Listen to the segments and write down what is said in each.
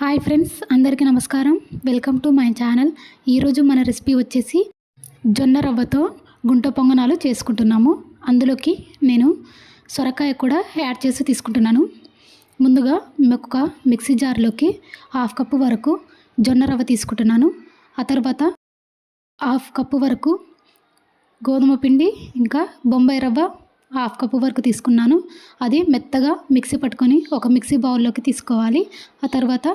Hi friends అందరికీ నమస్కారం. Welcome to my channel. ఈరోజు మన రెసిపీ వచ్చేసి జొన్న రవ్వతో గుంట పొంగనాలు చేసుకుంటున్నాము. అందులోకి నేను సొరకాయ కూడా యాడ్ చేసి తీసుకుంటున్నాను. ముందుగా ఒక మిక్సీ జార్లోకి హాఫ్ కప్పు వరకు జొన్న రవ్వ తీసుకుంటున్నాను. ఆ తర్వాత హాఫ్ కప్పు వరకు గోధుమ పిండి ఇంకా బొంబాయి రవ్వ హాఫ్ కప్పు వరకు తీసుకున్నాను. అది మెత్తగా మిక్సీ పట్టుకొని ఒక మిక్సీ బౌల్లోకి తీసుకోవాలి. ఆ తర్వాత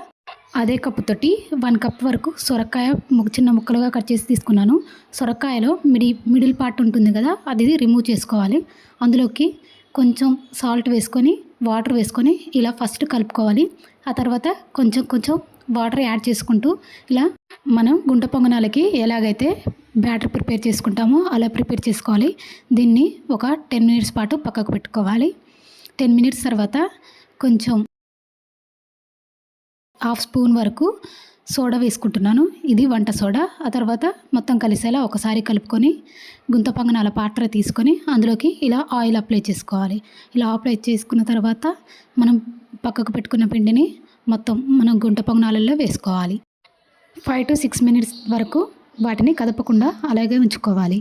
అదే కప్పుతోటి వన్ కప్ వరకు సొరకాయ చిన్న ముక్కలుగా కట్ చేసి తీసుకున్నాను. సొరకాయలో మిడి మిడిల్ పార్ట్ ఉంటుంది కదా అది రిమూవ్ చేసుకోవాలి. అందులోకి కొంచెం సాల్ట్ వేసుకొని వాటర్ వేసుకొని ఇలా ఫస్ట్ కలుపుకోవాలి. ఆ తర్వాత కొంచెం కొంచెం వాటర్ యాడ్ చేసుకుంటూ ఇలా మనం గుంట పొంగనాలకి ఎలాగైతే బ్యాటర్ ప్రిపేర్ చేసుకుంటామో అలా ప్రిపేర్ చేసుకోవాలి. దీన్ని ఒక టెన్ మినిట్స్ పాటు పక్కకు పెట్టుకోవాలి. టెన్ మినిట్స్ తర్వాత కొంచెం హాఫ్ స్పూన్ వరకు సోడా వేసుకుంటున్నాను. ఇది వంట సోడా. ఆ తర్వాత మొత్తం కలిసేలా ఒకసారి కలుపుకొని గుంత పొంగనాల పాత్ర తీసుకొని అందులోకి ఇలా ఆయిల్ అప్లై చేసుకోవాలి. ఇలా అప్లై చేసుకున్న తర్వాత మనం పక్కకు పెట్టుకున్న పిండిని మొత్తం మనం గుంట పొంగనాలలో వేసుకోవాలి. ఫైవ్ టు సిక్స్ మినిట్స్ వరకు వాటిని కదపకుండా అలాగే ఉంచుకోవాలి.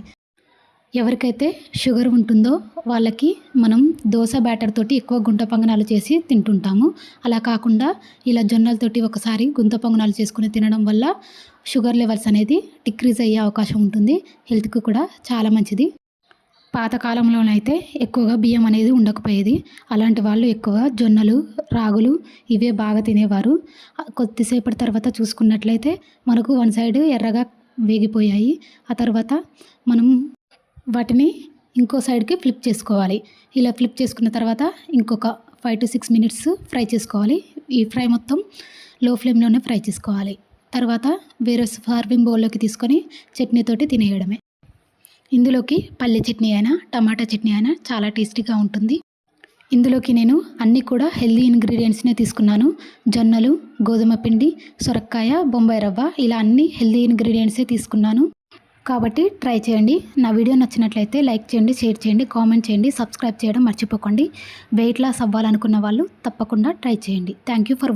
ఎవరికైతే షుగర్ ఉంటుందో వాళ్ళకి మనం దోశ బ్యాటర్ తోటి ఎక్కువ గుంట పొంగనాలు చేసి తింటుంటాము. అలా కాకుండా ఇలా జొన్నలతోటి ఒకసారి గుంత పొంగనాలు చేసుకుని తినడం వల్ల షుగర్ లెవెల్స్ అనేది డిక్రీజ్ అయ్యే అవకాశం ఉంటుంది. హెల్త్కి కూడా చాలా మంచిది. పాతకాలంలోనైతే ఎక్కువగా బియ్యం అనేది ఉండకపోయేది. అలాంటి వాళ్ళు ఎక్కువ జొన్నలు రాగులు ఇవే బాగా తినేవారు. కొద్దిసేపటి తర్వాత చూసుకున్నట్లయితే మనకు వన్ సైడ్ ఎర్రగా వేగిపోయాయి. ఆ తర్వాత మనం వాటిని ఇంకో సైడ్కి ఫ్లిప్ చేసుకోవాలి. ఇలా ఫ్లిప్ చేసుకున్న తర్వాత ఇంకొక five to six minutes fry చేసుకోవాలి. ఈ ఫ్రై మొత్తం లో ఫ్లేమ్లోనే ఫ్రై చేసుకోవాలి. తర్వాత వేరే సర్వింగ్ బౌల్లోకి తీసుకొని చట్నీతోటి తినేయడమే. ఇందులోకి పల్లి చట్నీ అయినా టమాటా చట్నీ అయినా చాలా టేస్టీగా ఉంటుంది. ఇందులోకి నేను అన్నీ కూడా హెల్దీ ఇంగ్రీడియంట్స్నే తీసుకున్నాను. జొన్నలు గోధుమ పిండి సొరక్కాయ బొంబాయి రవ్వ ఇలా అన్ని హెల్దీ ఇంగ్రీడియంట్సే తీసుకున్నాను. కాబట్టి ట్రై చేయండి. నా వీడియో నచ్చినట్లయితే లైక్ చేయండి షేర్ చేయండి కామెంట్ చేయండి సబ్స్క్రైబ్ చేయడం మర్చిపోకండి. వెయిట్ లాస్ అవ్వాలనుకున్న వాళ్ళు తప్పకుండా ట్రై చేయండి. Thank you for watching